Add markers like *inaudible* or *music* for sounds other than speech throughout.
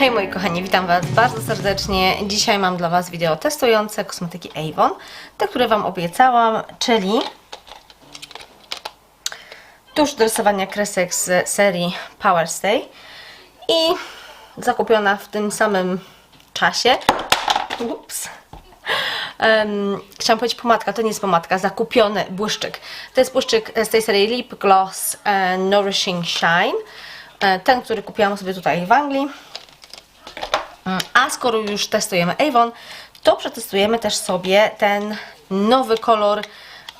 Hej moi kochani, witam Was bardzo serdecznie. Dzisiaj mam dla Was wideo testujące kosmetyki Avon, te, które Wam obiecałam, czyli tusz do rysowania kresek z serii Power Stay i zakupiona w tym samym czasie. Ups. Um, chciałam powiedzieć pomadka, to nie jest pomadka, zakupiony błyszczyk. To jest błyszczyk z tej serii Lip Gloss e, Nourishing Shine. E, ten, który kupiłam sobie tutaj w Anglii. A skoro już testujemy Avon, to przetestujemy też sobie ten nowy kolor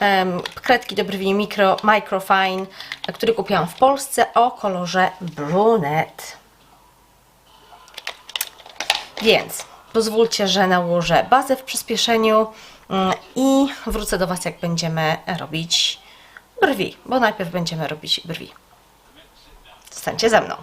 em, kredki do brwi Micro, Microfine, który kupiłam w Polsce o kolorze brunette. Więc pozwólcie, że nałożę bazę w przyspieszeniu mm, i wrócę do Was, jak będziemy robić brwi, bo najpierw będziemy robić brwi. Zostańcie ze mną.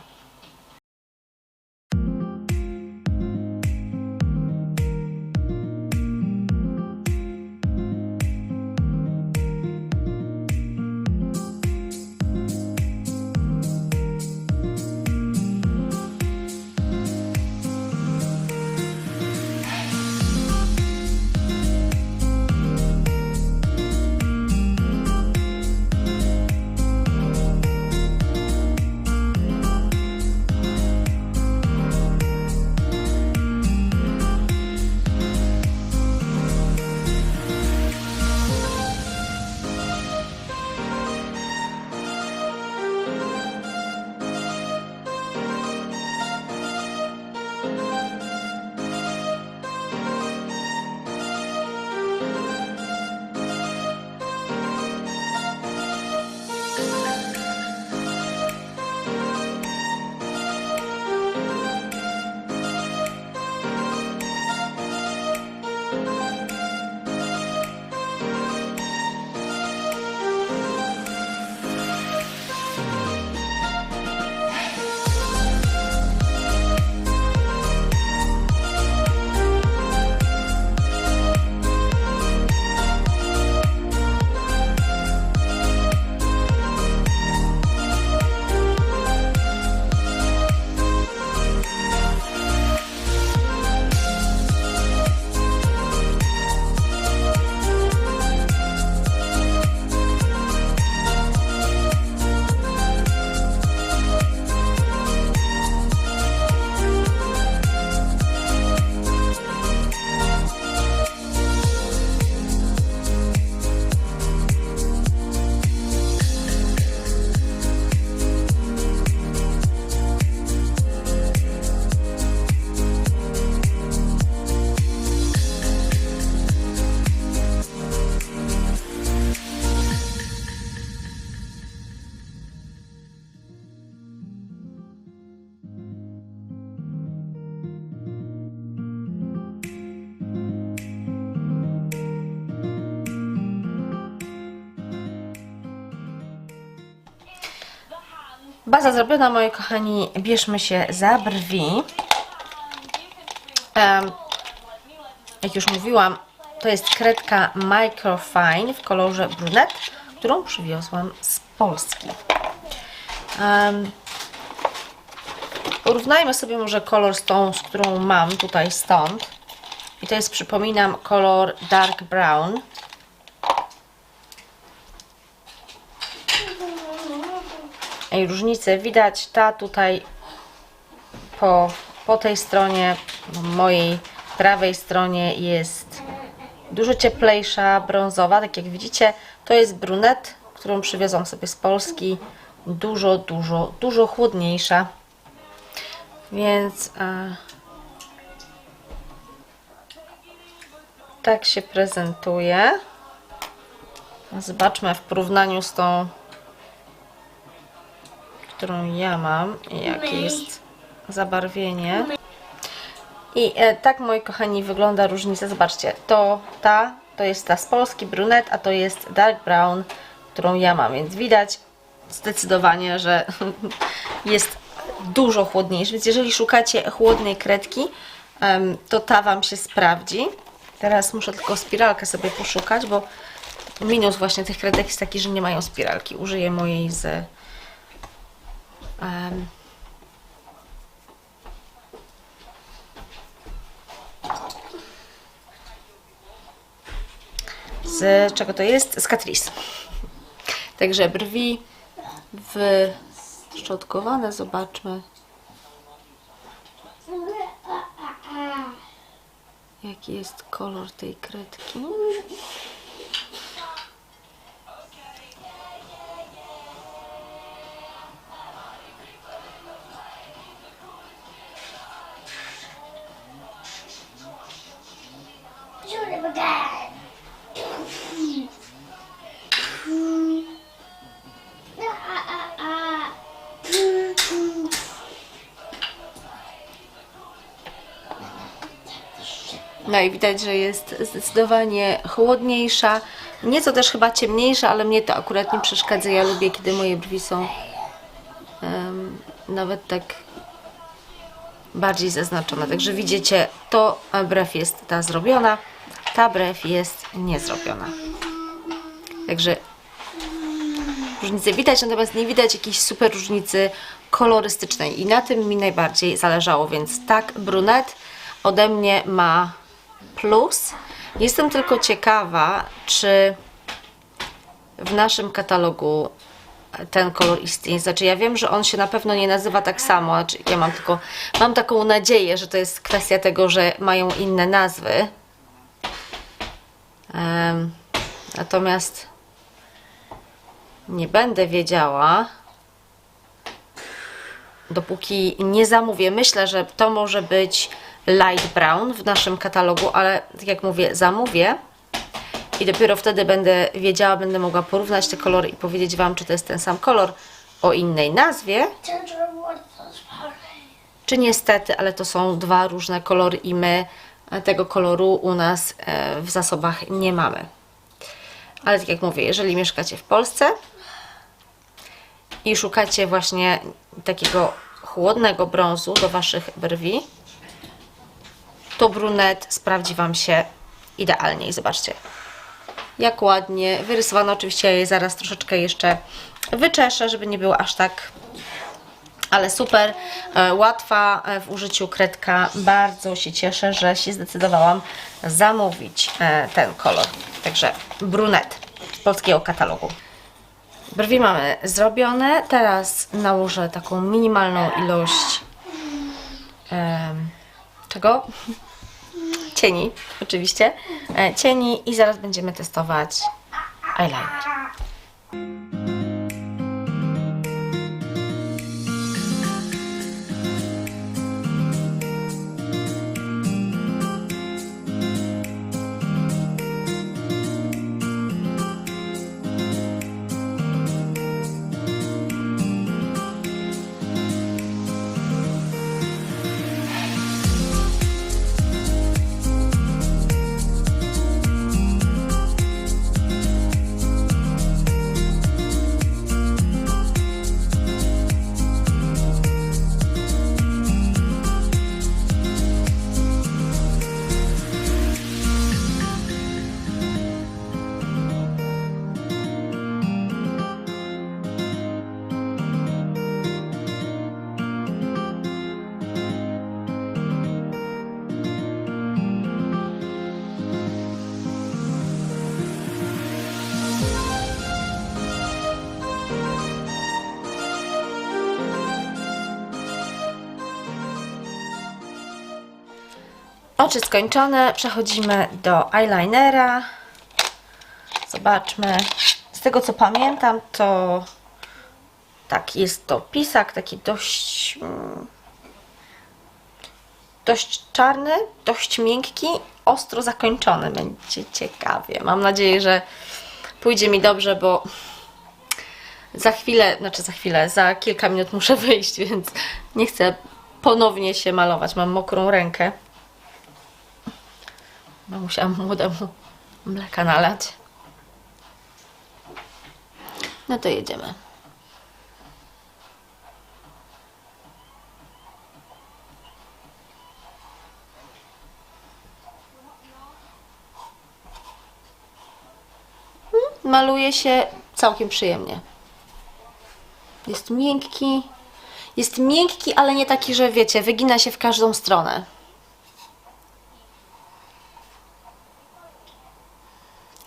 Baza zrobiona, moi kochani. Bierzmy się za brwi. Jak już mówiłam, to jest kredka Microfine w kolorze brunette, którą przywiozłam z Polski. Porównajmy sobie może kolor z tą, z którą mam tutaj stąd. I to jest, przypominam, kolor dark brown. I różnicę widać, ta tutaj po, po tej stronie, mojej prawej stronie jest dużo cieplejsza, brązowa, tak jak widzicie, to jest brunet, którą przywiozłam sobie z Polski, dużo, dużo, dużo chłodniejsza, więc e, tak się prezentuje. Zobaczmy w porównaniu z tą którą ja mam i jakie jest zabarwienie. I e, tak, moi kochani, wygląda różnica. Zobaczcie, to ta, to jest ta z Polski brunet, a to jest dark brown, którą ja mam, więc widać zdecydowanie, że *laughs* jest dużo chłodniejszy, więc jeżeli szukacie chłodnej kredki, to ta Wam się sprawdzi. Teraz muszę tylko spiralkę sobie poszukać, bo minus właśnie tych kredek jest taki, że nie mają spiralki. Użyję mojej z Um, z czego to jest? Z Catrice. Także brwi wyszczotkowane, zobaczmy. Jaki jest kolor tej kredki? No i widać, że jest zdecydowanie chłodniejsza, nieco też chyba ciemniejsza, ale mnie to akurat nie przeszkadza. Ja lubię, kiedy moje brwi są em, nawet tak bardziej zaznaczone. Także widzicie, to brew jest ta zrobiona, ta brew jest niezrobiona. Także różnice widać, natomiast nie widać jakiejś super różnicy kolorystycznej i na tym mi najbardziej zależało, więc tak, brunet ode mnie ma plus. Jestem tylko ciekawa, czy w naszym katalogu ten kolor istnieje. Znaczy ja wiem, że on się na pewno nie nazywa tak samo, znaczy ja mam tylko, mam taką nadzieję, że to jest kwestia tego, że mają inne nazwy. Natomiast nie będę wiedziała, dopóki nie zamówię. Myślę, że to może być light brown w naszym katalogu, ale tak jak mówię, zamówię i dopiero wtedy będę wiedziała, będę mogła porównać te kolory i powiedzieć Wam, czy to jest ten sam kolor o innej nazwie, czy niestety, ale to są dwa różne kolory i my tego koloru u nas e, w zasobach nie mamy. Ale tak jak mówię, jeżeli mieszkacie w Polsce i szukacie właśnie takiego chłodnego brązu do Waszych brwi, to brunet sprawdzi Wam się idealnie. I zobaczcie, jak ładnie wyrysowano. Oczywiście ja je zaraz troszeczkę jeszcze wyczeszę, żeby nie było aż tak ale super, e, łatwa e, w użyciu kredka. Bardzo się cieszę, że się zdecydowałam zamówić e, ten kolor. Także brunet z polskiego katalogu. Brwi mamy zrobione. Teraz nałożę taką minimalną ilość em, czego? *laughs* Cieni, oczywiście. Cieni i zaraz będziemy testować eyeliner. Oczy skończone, przechodzimy do eyelinera. Zobaczmy. Z tego co pamiętam, to tak, jest to pisak taki dość mm, dość czarny, dość miękki, ostro zakończony. Będzie ciekawie. Mam nadzieję, że pójdzie mi dobrze, bo za chwilę, znaczy za chwilę, za kilka minut muszę *laughs* wyjść, więc nie chcę ponownie się malować. Mam mokrą rękę. No musiałam młodemu mleka nalać. No to jedziemy. Mm, Maluje się całkiem przyjemnie. Jest miękki. Jest miękki, ale nie taki, że wiecie, wygina się w każdą stronę.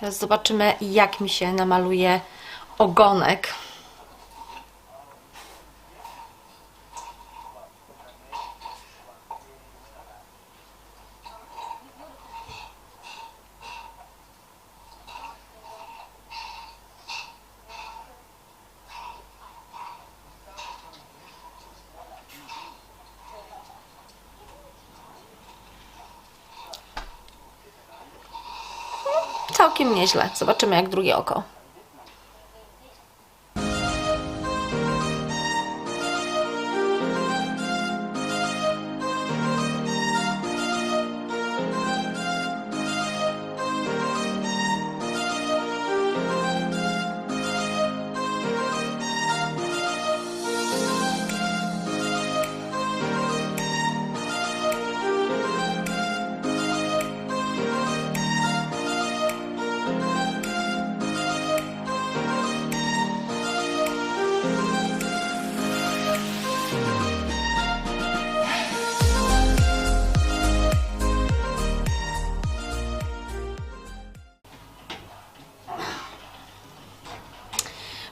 Teraz zobaczymy, jak mi się namaluje ogonek. Całkiem nieźle. Zobaczymy, jak drugie oko.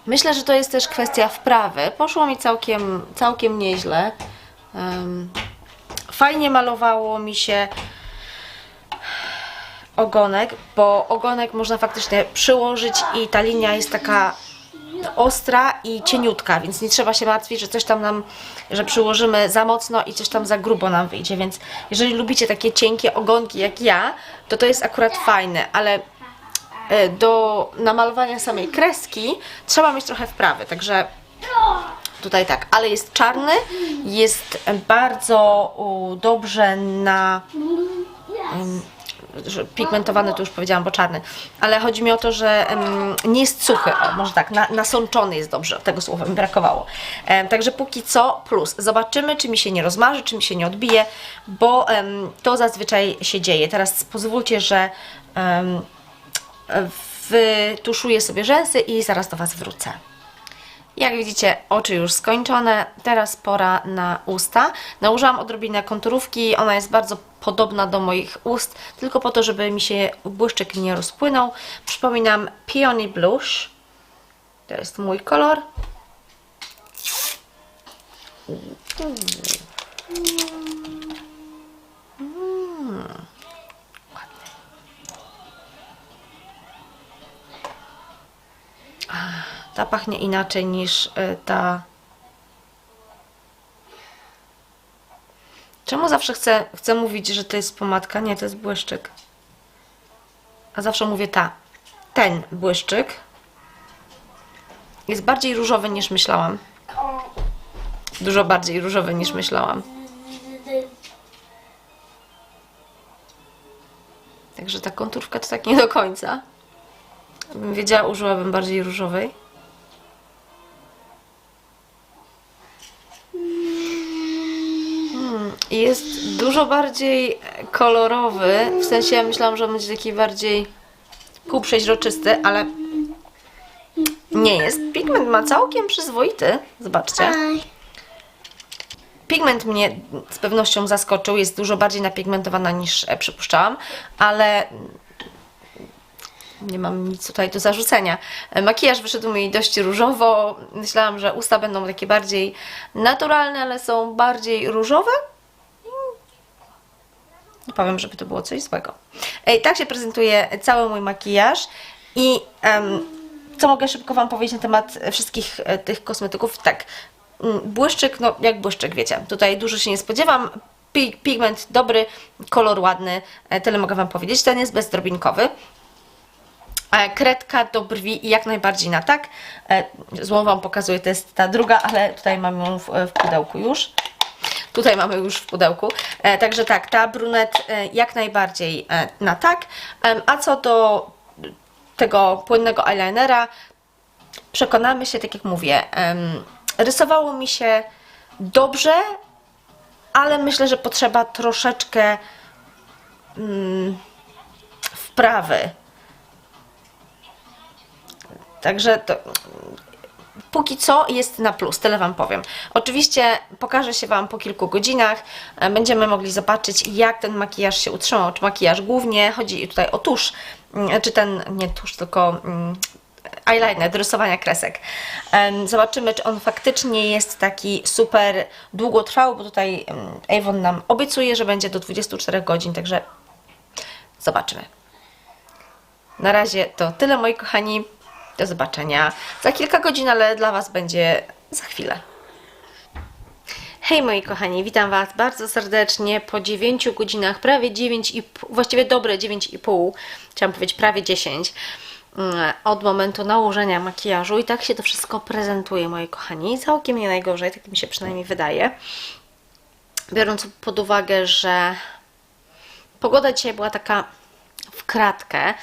Myślę, że to jest też kwestia wprawy. Poszło mi całkiem, całkiem nieźle. Fajnie malowało mi się ogonek, bo ogonek można faktycznie przyłożyć i ta linia jest taka ostra i cieniutka, więc nie trzeba się martwić, że coś tam nam, że przyłożymy za mocno i coś tam za grubo nam wyjdzie, więc jeżeli lubicie takie cienkie ogonki jak ja, to to jest akurat fajne, ale do namalowania samej kreski trzeba mieć trochę wprawy, także tutaj tak, ale jest czarny, jest bardzo dobrze na pigmentowany to już powiedziałam, bo czarny, ale chodzi mi o to, że nie jest suchy, o, może tak, na, nasączony jest dobrze, tego słowa mi brakowało. Także póki co plus. Zobaczymy, czy mi się nie rozmarzy, czy mi się nie odbije, bo to zazwyczaj się dzieje. Teraz pozwólcie, że wytuszuję sobie rzęsy i zaraz do Was wrócę. Jak widzicie, oczy już skończone. Teraz pora na usta. Nałożyłam odrobinę konturówki. Ona jest bardzo podobna do moich ust, tylko po to, żeby mi się błyszczyk nie rozpłynął. Przypominam Peony Blush. To jest mój kolor. Ta pachnie inaczej niż y, ta. Czemu zawsze chcę, chcę mówić, że to jest pomadka? Nie, to jest błyszczyk. A zawsze mówię ta. Ten błyszczyk jest bardziej różowy niż myślałam. Dużo bardziej różowy niż myślałam. Także ta konturka to tak nie do końca. Gdybym wiedziała, użyłabym bardziej różowej. Jest dużo bardziej kolorowy. W sensie ja myślałam, że on będzie taki bardziej półprzeźroczysty, ale nie jest. Pigment ma całkiem przyzwoity. Zobaczcie. Pigment mnie z pewnością zaskoczył. Jest dużo bardziej napigmentowana niż e, przypuszczałam, ale nie mam nic tutaj do zarzucenia. E, Makijaż wyszedł mi dość różowo. Myślałam, że usta będą takie bardziej naturalne, ale są bardziej różowe. Nie powiem, żeby to było coś złego. Ej, tak się prezentuje cały mój makijaż i em, co mogę szybko Wam powiedzieć na temat wszystkich e, tych kosmetyków? Tak, mm, błyszczyk, no jak błyszczyk, wiecie, tutaj dużo się nie spodziewam. Pi- Pigment dobry, kolor ładny, e, tyle mogę Wam powiedzieć. Ten jest bezdrobinkowy. E, Kredka do brwi i jak najbardziej na tak. Złą Wam pokazuję, to jest ta druga, ale tutaj mam ją w, w pudełku już. Tutaj mamy już w pudełku. E, także tak, ta brunet e, jak najbardziej e, na tak. A co do tego płynnego eyelinera, przekonamy się, tak jak mówię, rysowało mi się dobrze, ale myślę, że potrzeba troszeczkę mm, wprawy. Także to, póki co jest na plus, tyle Wam powiem. Oczywiście pokażę się Wam po kilku godzinach, e, będziemy mogli zobaczyć jak ten makijaż się utrzymał, czy makijaż głównie, chodzi tutaj o tusz, mm, czy ten, nie tusz, tylko mm, eyeliner, do rysowania kresek. Zobaczymy, czy on faktycznie jest taki super długotrwały, bo tutaj em, Avon nam obiecuje, że będzie do 24 godzin, także zobaczymy. Na razie to tyle, moi kochani. Do zobaczenia za kilka godzin, ale dla Was będzie za chwilę. Hej moi kochani, witam Was bardzo serdecznie po 9 godzinach, prawie 9,5, właściwie dobre 9,5, chciałam powiedzieć prawie 10 mm, od momentu nałożenia makijażu i tak się to wszystko prezentuje moi kochani, całkiem nie najgorzej, tak mi się przynajmniej wydaje. Biorąc pod uwagę, że pogoda dzisiaj była taka w kratkę,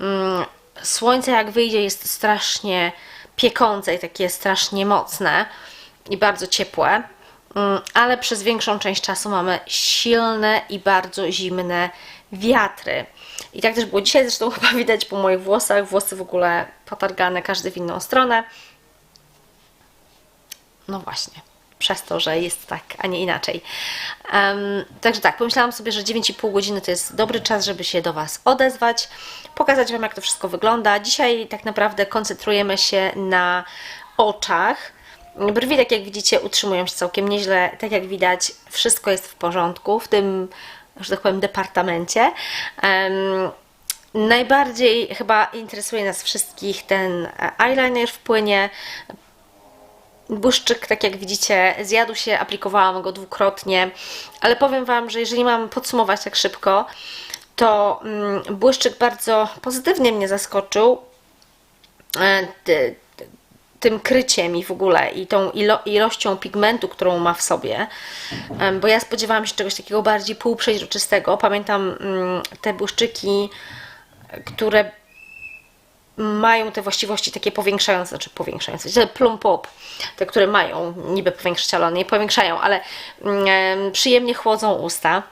mm, słońce jak wyjdzie jest strasznie piekące i takie strasznie mocne i bardzo ciepłe, Mm, ale przez większą część czasu mamy silne i bardzo zimne wiatry. I tak też było dzisiaj, zresztą *laughs* chyba widać po moich włosach, włosy w ogóle potargane, każdy w inną stronę. No właśnie, przez to, że jest tak, a nie inaczej. Em, także tak, pomyślałam sobie, że 9,5 godziny to jest dobry czas, żeby się do Was odezwać, pokazać Wam, jak to wszystko wygląda. Dzisiaj tak naprawdę koncentrujemy się na oczach. Brwi, tak jak widzicie, utrzymują się całkiem nieźle. Tak jak widać, wszystko jest w porządku w tym, że tak powiem, departamencie. Em, najbardziej chyba interesuje nas wszystkich ten eyeliner w płynie. Błyszczyk, tak jak widzicie, zjadł się, aplikowałam go dwukrotnie, ale powiem Wam, że jeżeli mam podsumować tak szybko, to mm, błyszczyk bardzo pozytywnie mnie zaskoczył. E, ty- ty- tym kryciem i w ogóle i tą ilo- ilością pigmentu, którą ma w sobie, bo ja spodziewałam się czegoś takiego bardziej półprzeźroczystego. Pamiętam mm, te błyszczyki, które mają te właściwości takie powiększające, znaczy powiększające, te plum pop, te, które mają niby powiększać, ale nie powiększają, ale mm, przyjemnie chłodzą usta.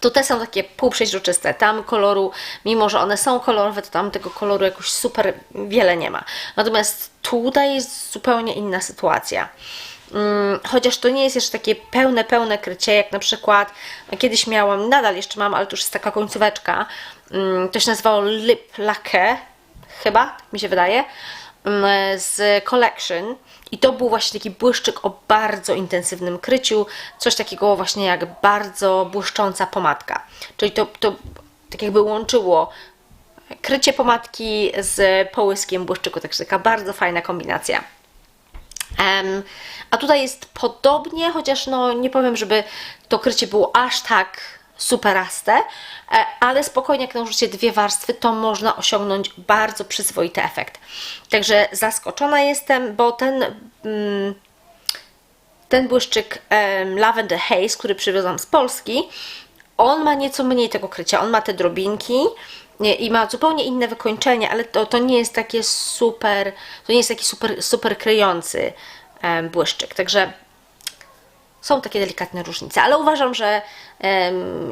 To te są takie półprzeźroczyste. Tam koloru, mimo że one są kolorowe, to tam tego koloru jakoś super wiele nie ma. Natomiast tutaj jest zupełnie inna sytuacja. Mm, Chociaż to nie jest jeszcze takie pełne, pełne krycie, jak na przykład kiedyś miałam, nadal jeszcze mam, ale to już jest taka końcóweczka. mm, To się nazywało Lip Lacquer, chyba, mi się wydaje, mm, z Collection. I to był właśnie taki błyszczyk o bardzo intensywnym kryciu, coś takiego właśnie jak bardzo błyszcząca pomadka. Czyli to, to tak jakby łączyło krycie pomadki z połyskiem błyszczyku, także taka bardzo fajna kombinacja. Em, a tutaj jest podobnie, chociaż no nie powiem, żeby to krycie było aż tak superaste, ale spokojnie jak nałożycie dwie warstwy, to można osiągnąć bardzo przyzwoity efekt. Także zaskoczona jestem, bo ten mm, ten błyszczyk Lavender Haze, który przywiozłam z Polski, on ma nieco mniej tego krycia. On ma te drobinki i ma zupełnie inne wykończenie, ale to, to nie jest takie super, to nie jest taki super, super kryjący błyszczyk. Także są takie delikatne różnice, ale uważam, że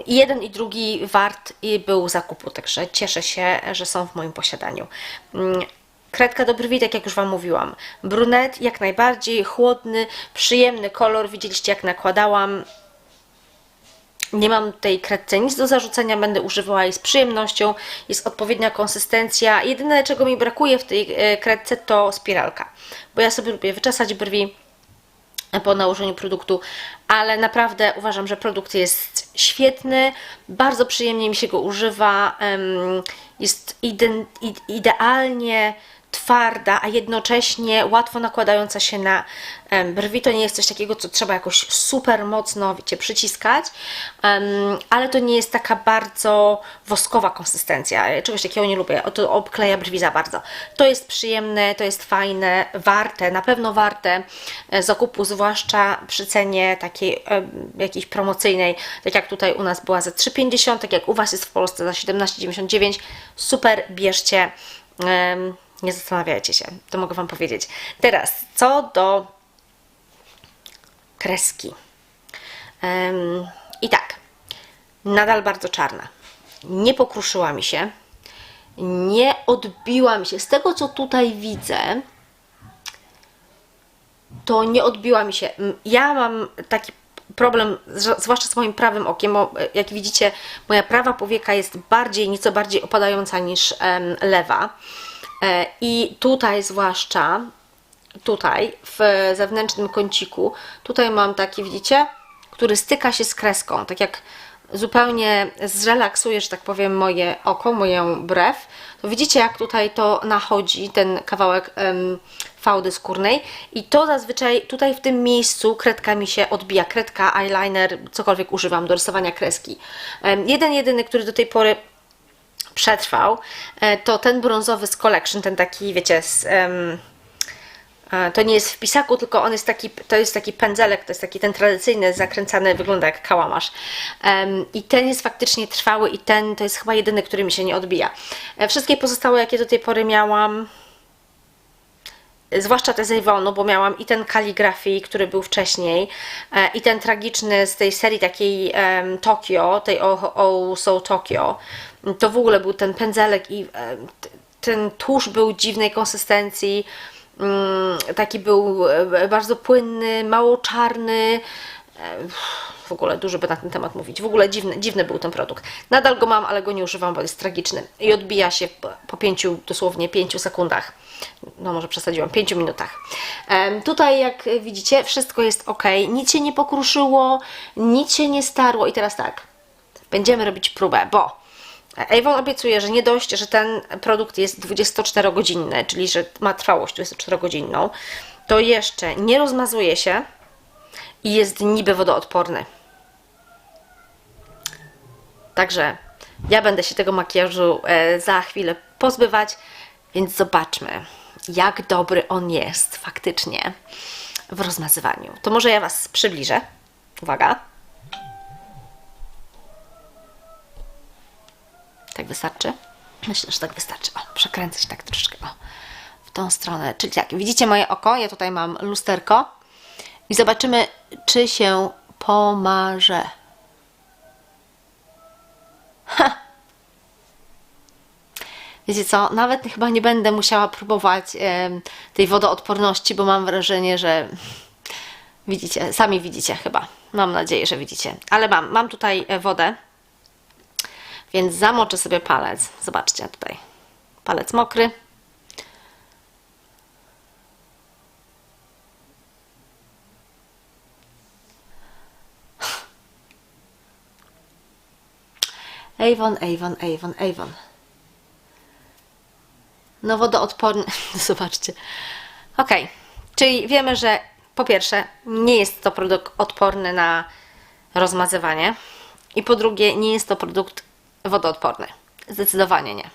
jeden i drugi wart był zakupu, także cieszę się, że są w moim posiadaniu. Mm, Kredka do brwi, tak jak już Wam mówiłam. Brunet jak najbardziej, chłodny, przyjemny kolor. Widzieliście jak nakładałam. Nie mam tej kredce nic do zarzucenia, będę używała jej z przyjemnością. Jest odpowiednia konsystencja. Jedyne czego mi brakuje w tej e, kredce to spiralka, bo ja sobie lubię wyczesać brwi po nałożeniu produktu, ale naprawdę uważam, że produkt jest świetny, bardzo przyjemnie mi się go używa, jest ide- ide- idealnie twarda, a jednocześnie łatwo nakładająca się na brwi. To nie jest coś takiego, co trzeba jakoś super mocno, wiecie, przyciskać, ale to nie jest taka bardzo woskowa konsystencja. Ja Czegoś takiego nie lubię. To obkleja brwi za bardzo. To jest przyjemne, to jest fajne, warte, na pewno warte e, zakupu, zwłaszcza przy cenie takiej jakiejś promocyjnej, tak jak tutaj u nas była za 3,50, tak jak u Was jest w Polsce za 17,99. Super, bierzcie. Nie zastanawiajcie się, to mogę Wam powiedzieć. Teraz, co do kreski. Em, I tak, nadal bardzo czarna. Nie pokruszyła mi się, nie odbiła mi się. Z tego, co tutaj widzę, to nie odbiła mi się. Ja mam taki problem, zwłaszcza z moim prawym okiem, bo e, jak widzicie, moja prawa powieka jest bardziej, nieco bardziej opadająca niż lewa. E, I tutaj zwłaszcza, tutaj w zewnętrznym kąciku, tutaj mam taki, widzicie, który styka się z kreską, tak jak zupełnie zrelaksuje, że tak powiem, moje oko, moją brew, to widzicie jak tutaj to nachodzi, ten kawałek fałdy skórnej. I to zazwyczaj tutaj w tym miejscu kredka mi się odbija, kredka, eyeliner, cokolwiek używam do rysowania kreski. Jeden, jedyny, który do tej pory przetrwał, e, to ten brązowy z Collection, ten taki, wiecie, z, e, to nie jest w pisaku, tylko on jest taki, to jest taki pędzelek, to jest taki ten tradycyjny, zakręcany, wygląda jak kałamarz. Em, I ten jest faktycznie trwały i ten to jest chyba jedyny, który mi się nie odbija. E, Wszystkie pozostałe, jakie do tej pory miałam, zwłaszcza te z Avonu, bo miałam i ten kaligrafii, który był wcześniej, e, i ten tragiczny z tej serii takiej em, Tokio, tej o, o So Tokio. To w ogóle był ten pędzelek i t- ten tusz był dziwnej konsystencji, mm, taki był e, bardzo płynny, mało czarny. E, W ogóle dużo by na ten temat mówić. W ogóle dziwny, dziwny był ten produkt. Nadal go mam, ale go nie używam, bo jest tragiczny. I odbija się po- pięciu, dosłownie pięciu sekundach. No może przesadziłam, pięciu minutach. Tutaj jak widzicie, wszystko jest ok. Nic się nie pokruszyło, nic się nie starło. I teraz tak, będziemy robić próbę, bo Avon obiecuje, że nie dość, że ten produkt jest 24-godzinny, czyli że ma trwałość 24-godzinną, to jeszcze nie rozmazuje się i jest niby wodoodporny. Także ja będę się tego makijażu e, za chwilę pozbywać, więc zobaczmy, jak dobry on jest faktycznie w rozmazywaniu. To może ja Was przybliżę. Uwaga. Tak wystarczy? Myślę, że tak wystarczy. O, przekręcę się tak troszeczkę. O, w tą stronę. Czyli tak, widzicie moje oko? Ja tutaj mam lusterko. I zobaczymy, czy się pomarze. Ha! Wiecie co, nawet chyba nie będę musiała próbować em, tej wodoodporności, bo mam wrażenie, że widzicie, sami widzicie chyba. Mam nadzieję, że widzicie. Ale mam, mam tutaj e, wodę, więc zamoczę sobie palec. Zobaczcie tutaj. Palec mokry. Avon, Avon, Avon, Avon. No wodoodporny. *laughs* Zobaczcie. Ok, czyli wiemy, że po pierwsze nie jest to produkt odporny na rozmazywanie i po drugie nie jest to produkt wodoodporny. Zdecydowanie nie.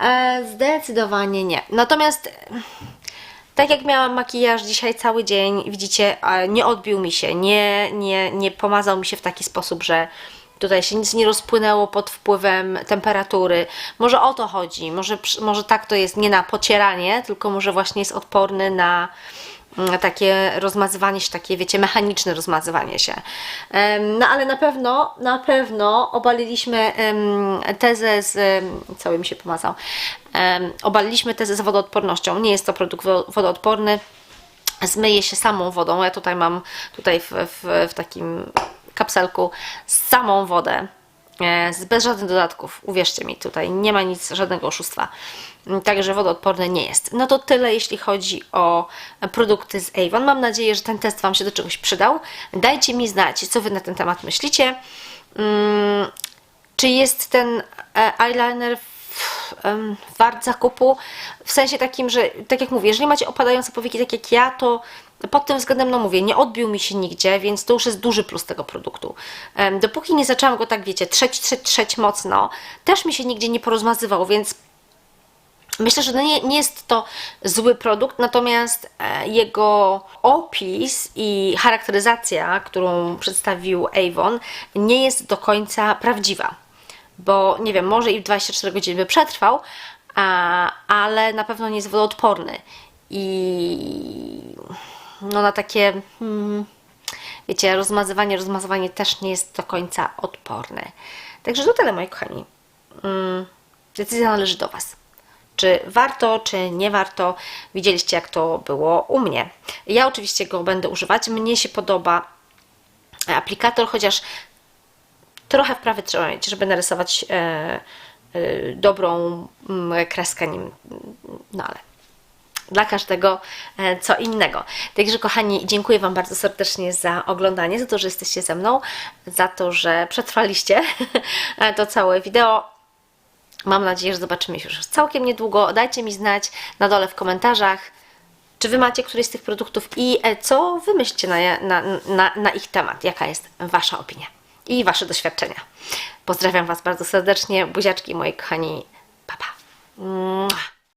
E, Zdecydowanie nie. Natomiast tak jak miałam makijaż dzisiaj cały dzień, widzicie, nie odbił mi się, nie, nie, nie pomazał mi się w taki sposób, że tutaj się nic nie rozpłynęło pod wpływem temperatury. Może o to chodzi, może, może tak to jest nie na pocieranie, tylko może właśnie jest odporny na mm, takie rozmazywanie się, takie wiecie, mechaniczne rozmazywanie się. No ale na pewno, na pewno obaliliśmy tezę z, cały mi się pomazał, obaliliśmy tezę z wodoodpornością. Nie jest to produkt wo- wodoodporny, zmyje się samą wodą. Ja tutaj mam tutaj w, w, w takim kapselku samą wodę. e, z- Bez żadnych dodatków, uwierzcie mi, tutaj nie ma nic, żadnego oszustwa. Mm, Także wodoodporny nie jest. No to tyle, jeśli chodzi o produkty z Avon. Mam nadzieję, że ten test Wam się do czegoś przydał. Dajcie mi znać, co Wy na ten temat myślicie. Mm, czy jest ten e, eyeliner wart zakupu? W sensie takim, że tak jak mówię, jeżeli macie opadające powieki tak jak ja, to pod tym względem, no mówię, nie odbił mi się nigdzie, więc to już jest duży plus tego produktu. Dopóki nie zaczęłam go tak, wiecie, trzeć, trzeć, trzeć mocno, też mi się nigdzie nie porozmazywał, więc Myślę, że nie, nie jest to zły produkt, natomiast e, jego opis i charakteryzacja, którą przedstawił Avon, nie jest do końca prawdziwa. Bo nie wiem, może i w 24 godziny by przetrwał, a, ale na pewno nie jest wodoodporny. I no na takie, hmm, wiecie, rozmazywanie, rozmazywanie też nie jest do końca odporne. Także to tyle, moi kochani. Mm, decyzja należy do Was czy warto, czy nie warto. Widzieliście, jak to było u mnie. Ja oczywiście go będę używać. Mnie się podoba aplikator, chociaż trochę wprawy trzeba mieć, żeby narysować e, e, dobrą mm, kreskę nim. No ale dla każdego e, co innego. Także kochani, dziękuję Wam bardzo serdecznie za oglądanie, za to, że jesteście ze mną, za to, że przetrwaliście *laughs* to całe wideo. Mam nadzieję, że zobaczymy się już całkiem niedługo. Dajcie mi znać na dole w komentarzach, czy Wy macie któryś z tych produktów i e, co Wy myślicie na, na, na, na ich temat, jaka jest Wasza opinia i Wasze doświadczenia. Pozdrawiam Was bardzo serdecznie, buziaczki moi kochani, pa pa.